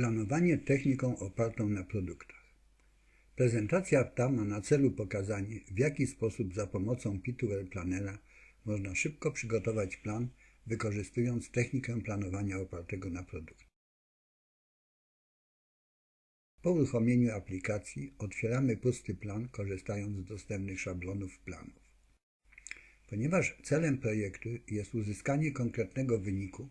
Planowanie techniką opartą na produktach. Prezentacja ta ma na celu pokazanie, w jaki sposób za pomocą P2L Planera można szybko przygotować plan, wykorzystując technikę planowania opartego na produkt. Po uruchomieniu aplikacji otwieramy pusty plan, korzystając z dostępnych szablonów planów. Ponieważ celem projektu jest uzyskanie konkretnego wyniku,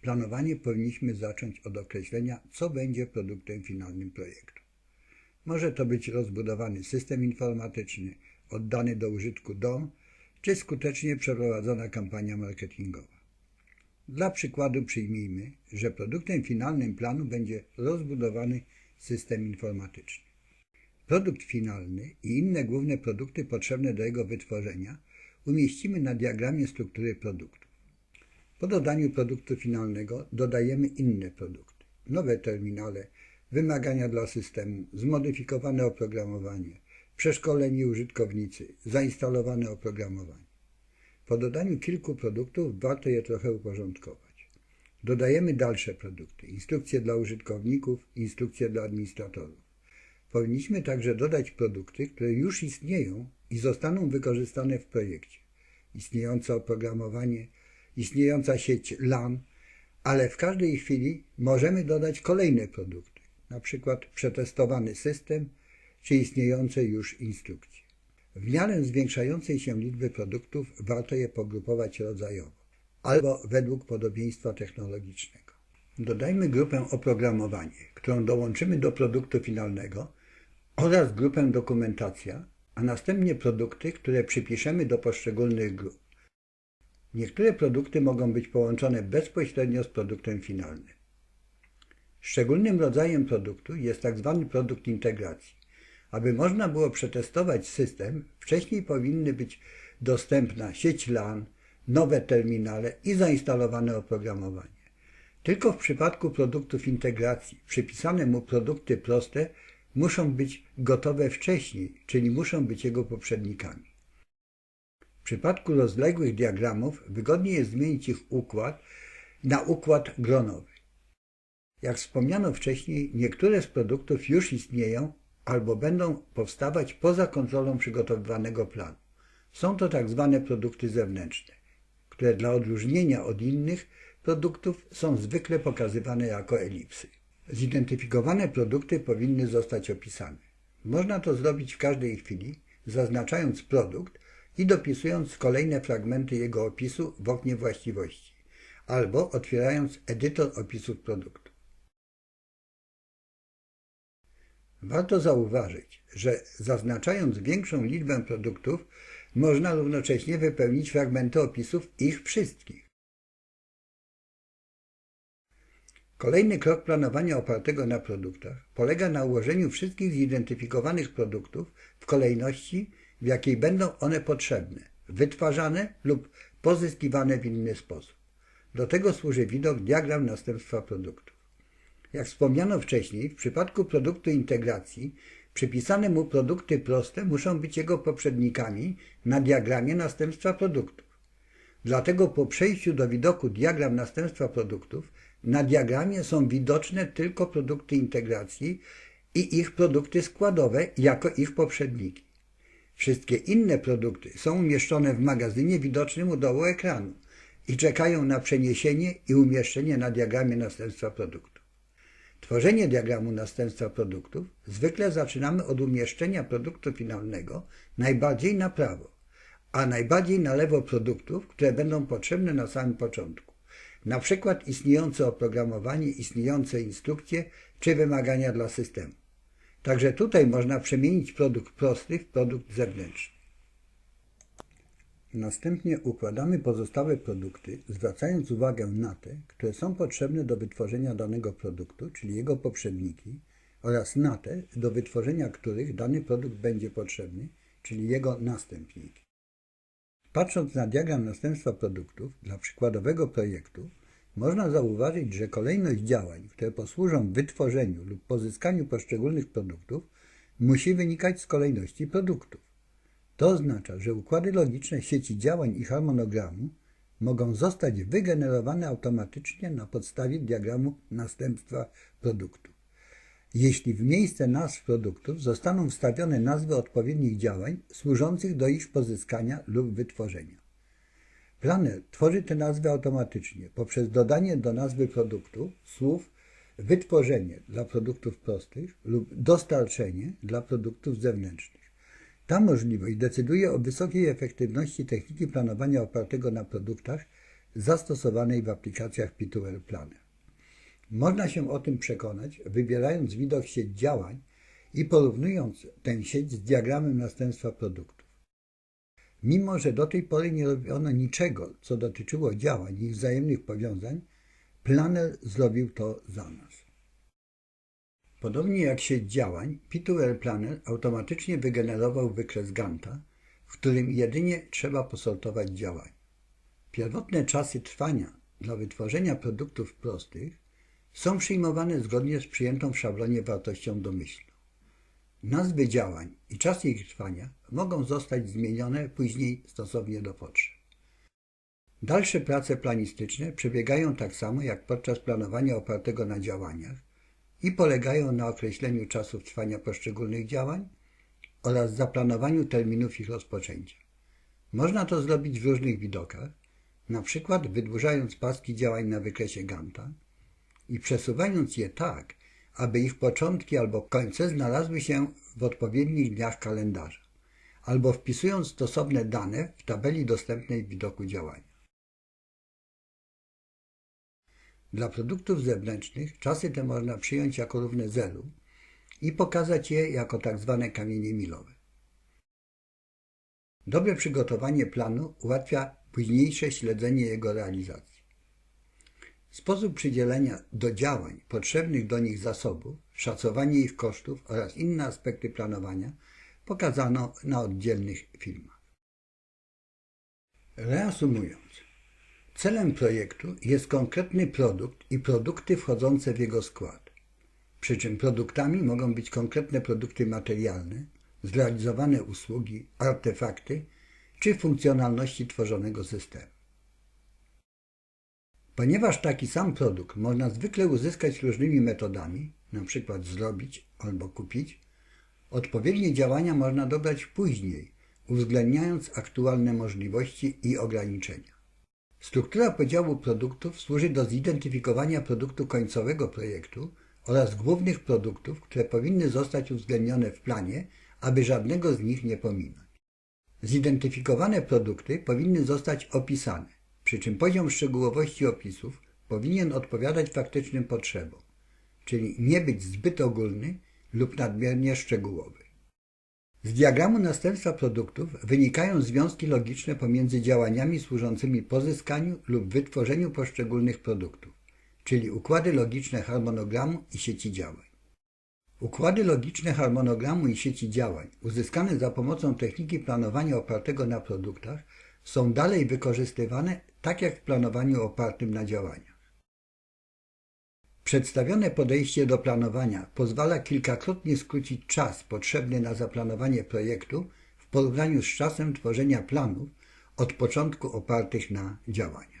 planowanie powinniśmy zacząć od określenia, co będzie produktem finalnym projektu. Może to być rozbudowany system informatyczny, oddany do użytku dom, czy skutecznie przeprowadzona kampania marketingowa. Dla przykładu przyjmijmy, że produktem finalnym planu będzie rozbudowany system informatyczny. Produkt finalny i inne główne produkty potrzebne do jego wytworzenia umieścimy na diagramie struktury produktu. Po dodaniu produktu finalnego dodajemy inne produkty, nowe terminale, wymagania dla systemu, zmodyfikowane oprogramowanie, przeszkoleni użytkownicy, zainstalowane oprogramowanie. Po dodaniu kilku produktów warto je trochę uporządkować. Dodajemy dalsze produkty, instrukcje dla użytkowników, instrukcje dla administratorów. Powinniśmy także dodać produkty, które już istnieją i zostaną wykorzystane w projekcie. Istniejące oprogramowanie, istniejąca sieć LAN, ale w każdej chwili możemy dodać kolejne produkty, na przykład przetestowany system czy istniejące już instrukcje. W miarę zwiększającej się liczby produktów warto je pogrupować rodzajowo albo według podobieństwa technologicznego. Dodajmy grupę oprogramowanie, którą dołączymy do produktu finalnego oraz grupę dokumentacja, a następnie produkty, które przypiszemy do poszczególnych grup. Niektóre produkty mogą być połączone bezpośrednio z produktem finalnym. Szczególnym rodzajem produktu jest tzw. Tak produkt integracji. Aby można było przetestować system, wcześniej powinny być dostępna sieć LAN, nowe terminale i zainstalowane oprogramowanie. Tylko w przypadku produktów integracji przypisane mu produkty proste muszą być gotowe wcześniej, czyli muszą być jego poprzednikami. W przypadku rozległych diagramów wygodniej jest zmienić ich układ na układ gronowy. Jak wspomniano wcześniej, niektóre z produktów już istnieją albo będą powstawać poza kontrolą przygotowywanego planu. Są to tak zwane produkty zewnętrzne, które dla odróżnienia od innych produktów są zwykle pokazywane jako elipsy. Zidentyfikowane produkty powinny zostać opisane. Można to zrobić w każdej chwili, zaznaczając produkt i dopisując kolejne fragmenty jego opisu w oknie właściwości, albo otwierając edytor opisów produktu. Warto zauważyć, że zaznaczając większą liczbę produktów, można równocześnie wypełnić fragmenty opisów ich wszystkich. Kolejny krok planowania opartego na produktach polega na ułożeniu wszystkich zidentyfikowanych produktów w kolejności, w jakiej będą one potrzebne, wytwarzane lub pozyskiwane w inny sposób. Do tego służy widok diagram następstwa produktu. Jak wspomniano wcześniej, w przypadku produktu integracji przypisane mu produkty proste muszą być jego poprzednikami na diagramie następstwa produktów. Dlatego po przejściu do widoku diagram następstwa produktów na diagramie są widoczne tylko produkty integracji i ich produkty składowe jako ich poprzedniki. Wszystkie inne produkty są umieszczone w magazynie widocznym u dołu ekranu i czekają na przeniesienie i umieszczenie na diagramie następstwa produktu. Tworzenie diagramu następstwa produktów zwykle zaczynamy od umieszczenia produktu finalnego najbardziej na prawo, a najbardziej na lewo produktów, które będą potrzebne na samym początku. Na przykład istniejące oprogramowanie, istniejące instrukcje czy wymagania dla systemu. Także tutaj można przemienić produkt prosty w produkt zewnętrzny. Następnie układamy pozostałe produkty, zwracając uwagę na te, które są potrzebne do wytworzenia danego produktu, czyli jego poprzedniki, oraz na te, do wytworzenia których dany produkt będzie potrzebny, czyli jego następniki. Patrząc na diagram następstwa produktów dla przykładowego projektu, można zauważyć, że kolejność działań, które posłużą wytworzeniu lub pozyskaniu poszczególnych produktów, musi wynikać z kolejności produktów. To oznacza, że układy logiczne sieci działań i harmonogramu mogą zostać wygenerowane automatycznie na podstawie diagramu następstwa produktu. Jeśli w miejsce nazw produktów zostaną wstawione nazwy odpowiednich działań służących do ich pozyskania lub wytworzenia. Planer tworzy te nazwy automatycznie poprzez dodanie do nazwy produktu słów wytworzenie dla produktów prostych lub dostarczenie dla produktów zewnętrznych. Ta możliwość decyduje o wysokiej efektywności techniki planowania opartego na produktach zastosowanej w aplikacjach P2R Planner. Można się o tym przekonać, wybierając widok sieć działań i porównując tę sieć z diagramem następstwa produktów. Mimo, że do tej pory nie robiono niczego, co dotyczyło działań ich wzajemnych powiązań, Planner zrobił to za nas. Podobnie jak sieć działań, P2R Planner automatycznie wygenerował wykres Ganta, w którym jedynie trzeba posortować działania. Pierwotne czasy trwania dla wytworzenia produktów prostych są przyjmowane zgodnie z przyjętą w szablonie wartością domyślną. Nazwy działań i czasy ich trwania mogą zostać zmienione później stosownie do potrzeb. Dalsze prace planistyczne przebiegają tak samo jak podczas planowania opartego na działaniach i polegają na określeniu czasów trwania poszczególnych działań oraz zaplanowaniu terminów ich rozpoczęcia. Można to zrobić w różnych widokach, na przykład wydłużając paski działań na wykresie Ganta i przesuwając je tak, aby ich początki albo końce znalazły się w odpowiednich dniach kalendarza, albo wpisując stosowne dane w tabeli dostępnej w widoku działania. Dla produktów zewnętrznych czasy te można przyjąć jako równe zeru i pokazać je jako tak zwane kamienie milowe. Dobre przygotowanie planu ułatwia późniejsze śledzenie jego realizacji. Sposób przydzielenia do działań potrzebnych do nich zasobów, szacowanie ich kosztów oraz inne aspekty planowania pokazano na oddzielnych filmach. Reasumując, Celem projektu jest konkretny produkt i produkty wchodzące w jego skład. Przy czym produktami mogą być konkretne produkty materialne, zrealizowane usługi, artefakty czy funkcjonalności tworzonego systemu. Ponieważ taki sam produkt można zwykle uzyskać różnymi metodami, np. zrobić albo kupić, odpowiednie działania można dobrać później, uwzględniając aktualne możliwości i ograniczenia. Struktura podziału produktów służy do zidentyfikowania produktu końcowego projektu oraz głównych produktów, które powinny zostać uwzględnione w planie, aby żadnego z nich nie pominąć. Zidentyfikowane produkty powinny zostać opisane, przy czym poziom szczegółowości opisów powinien odpowiadać faktycznym potrzebom, czyli nie być zbyt ogólny lub nadmiernie szczegółowy. Z diagramu następstwa produktów wynikają związki logiczne pomiędzy działaniami służącymi pozyskaniu lub wytworzeniu poszczególnych produktów, czyli układy logiczne harmonogramu i sieci działań. Układy logiczne harmonogramu i sieci działań, uzyskane za pomocą techniki planowania opartego na produktach, są dalej wykorzystywane tak jak w planowaniu opartym na działaniach. Przedstawione podejście do planowania pozwala kilkakrotnie skrócić czas potrzebny na zaplanowanie projektu w porównaniu z czasem tworzenia planów od początku opartych na działaniach.